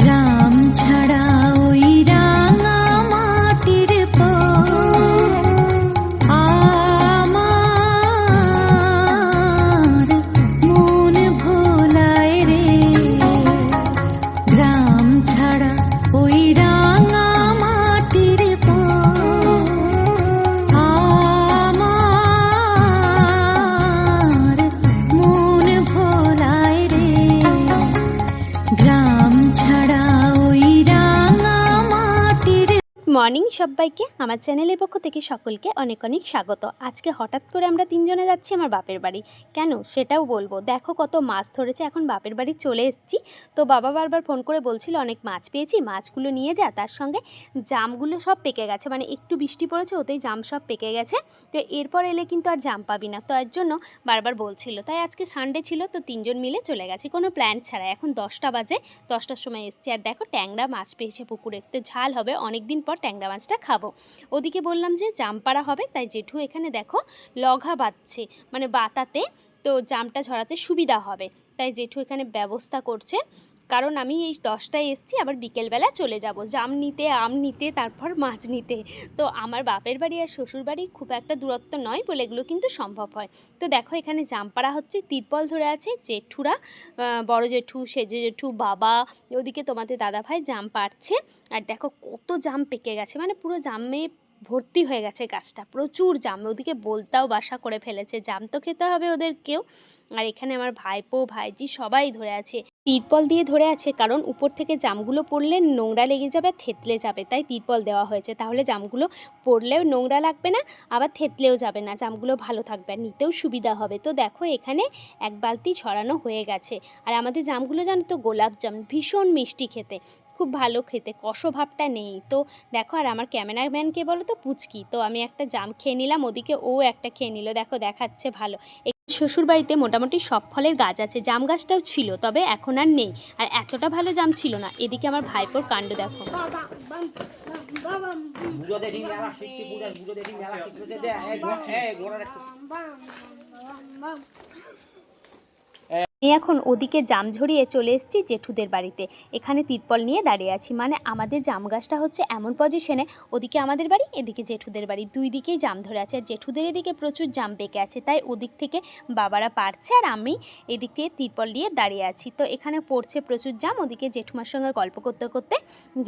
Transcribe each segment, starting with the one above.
গ্রাম ছাড়া ওই মর্নিং সবাইকে, আমার চ্যানেলের পক্ষ থেকে সকলকে অনেক অনেক স্বাগত। আজকে হঠাৎ করে আমরা তিনজনে যাচ্ছি আমার বাপের বাড়ি। কেন? সেটাও বলব। দেখো কত মাছ ধরেছে, এখন বাপের বাড়ি চলে এসেছি। তো বাবা বারবার ফোন করে বলছিল, অনেক মাছ পেয়েছি, মাছগুলো নিয়ে যা। তার সঙ্গে জামগুলো সব পেকে গেছে। মানে একটু বৃষ্টি পড়েছে, ওতেই জাম সব পেকে গেছে। তো এরপর এলে কিন্তু আর জাম পাবি না। তো এর জন্য বারবার বলছিল। তাই আজকে সানডে ছিল, তো তিনজন মিলে চলে গেছি। কোনো প্ল্যান ছাড়া এখন দশটা বাজে, দশটার সময় এসছি। আর দেখো ট্যাংরা মাছ পেয়েছে পুকুরে। তো ঝাল হবে অনেক দিন পর ট্যাংরা মাছটা খাব। ওদিকে বললাম যে জামপাড়া হবে, তাই জেঠু এখানে দেখো লঘা বাঁধছে মানে বাতাতে তো জামটা ঝরাতে সুবিধা হবে। তাই জেঠু এখানে ব্যবস্থা করছে। কারণ আমি এই দশটায় এসছি, আবার বিকেলবেলা চলে যাব। জাম নিতে, আম নিতে, তারপর মাছ নিতে। তো আমার বাপের বাড়ি আর শ্বশুর বাড়ি খুব একটা দূরত্ব নয় বলে এগুলো কিন্তু সম্ভব হয়। তো দেখো এখানে জাম পাড়া হচ্ছে, তিরপল ধরে আছে, জেঠুরা বড় জেঠু, সেজে জেঠু, বাবা, ওদিকে তোমাদের দাদা ভাই জাম পাড়ছে। আর দেখো কত জাম পেকে গেছে মানে পুরো জামে ভর্তি হয়ে গেছে গাছটা। প্রচুর জাম, ওদিকে বলতাও বাসা করে ফেলেছে। জাম তো খেতে হবে ওদেরকেও আর এখানে আমার ভাইপো, ভাইজি সবাই ধরে আছে। তিরপল দিয়ে ধরে আছে কারণ উপর থেকে জামগুলো পড়লে নোংরা লেগে যাবে আর থেতলে যাবে, তাই তিরপল দেওয়া হয়েছে। তাহলে জামগুলো পড়লেও নোংরা লাগবে না, আবার থেতলেও যাবে না, জামগুলো ভালো থাকবে আর নিতেও সুবিধা হবে। তো দেখো এখানে এক বালতি ছড়ানো হয়ে গেছে। আর আমাদের জামগুলো জানো তো, গোলাপ জাম ভীষণ মিষ্টি খেতে, খুব ভালো খেতে, কষ ভাবটা নেই। তো দেখো, আর আমার ক্যামেরাম্যানকে বলো তো, পুচকি। তো আমি একটা জাম খেয়ে নিলাম, ওদিকে ও একটা খেয়ে নিল, দেখো দেখাচ্ছে ভালো। শ্বশুর বাড়িতে মোটামুটি সব ফলের গাছ আছে, জাম গাছটাও ছিল, তবে এখন আর নেই। আর এতটা ভালো জাম ছিল না, এদিকে আমার ভাইপোর কাণ্ড দেখো। বুঝো আমি এখন ওদিকে জাম ঝরিয়ে চলে এসেছি জেঠুদের বাড়িতে। এখানে তিরপল নিয়ে দাঁড়িয়ে আছি। মানে আমাদের জাম গাছটা হচ্ছে এমন পজিশনে ওদিকে আমাদের বাড়ি, এদিকে জেঠুদের বাড়ি। দুই দিকেই জাম ধরে আছে। আর জেঠুদের এদিকে প্রচুর জাম পেকে আছে। তাই ওদিক থেকে বাবারা পারছে আর আমি এদিক থেকে তিরপল নিয়ে দাঁড়িয়ে আছি। তো এখানে পড়ছে প্রচুর জাম। ওদিকে জেঠুমার সঙ্গে গল্প করতে করতে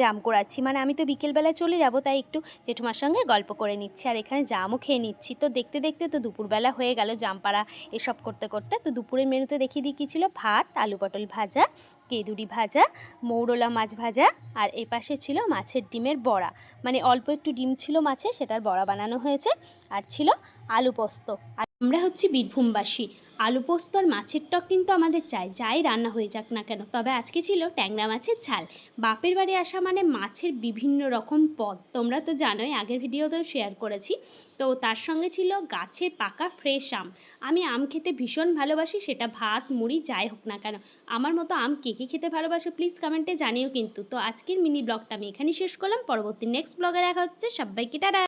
জাম করাচ্ছি। মানে আমি তো বিকেলবেলায় চলে যাব, তাই একটু জেঠুমার সঙ্গে গল্প করে নিচ্ছি। আর এখানে জামও খেয়ে নিচ্ছি। তো দেখতে দেখতে তো দুপুরবেলা হয়ে গেল জাম পাড়া এসব করতে করতে তো দুপুরের মেনুতে দেখি দিয়ে কী ছিল ভাত, আলু পটল ভাজা, কেঁদুরি ভাজা, মৌরলা মাছ ভাজা আর এ পাশে ছিল মাছের ডিমের বড়া। মানে অল্প একটু ডিম ছিল মাছে, সেটার বড়া বানানো হয়েছে আর ছিল আলু পোস্ত। আর আমরা হচ্ছি বীরভূমবাসী। আলু পোস্ত আর মাছের টক কিন্তু আমাদের চাই। যাই রান্না হয়ে যাক না কেন। তবে আজকে ছিল ট্যাংরা মাছের ঝাল। বাপের বাড়ি আসা মানে মাছের বিভিন্ন রকম পদ। তোমরা তো জানোই, আগের ভিডিওতেও শেয়ার করেছি। তো তার সঙ্গে ছিল গাছের পাকা ফ্রেশ আম। আমি আম খেতে ভীষণ ভালোবাসি, সেটা ভাত, মুড়ি, যাই হোক না কেন। আমার মতো আম কে কে খেতে ভালোবাসো প্লিজ কমেন্টে জানিও কিন্তু। তো আজকের মিনি ব্লগটা আমি এখানেই শেষ করলাম। পরবর্তী নেক্সট ব্লগে দেখা হচ্ছে। সবাইকে টাটা।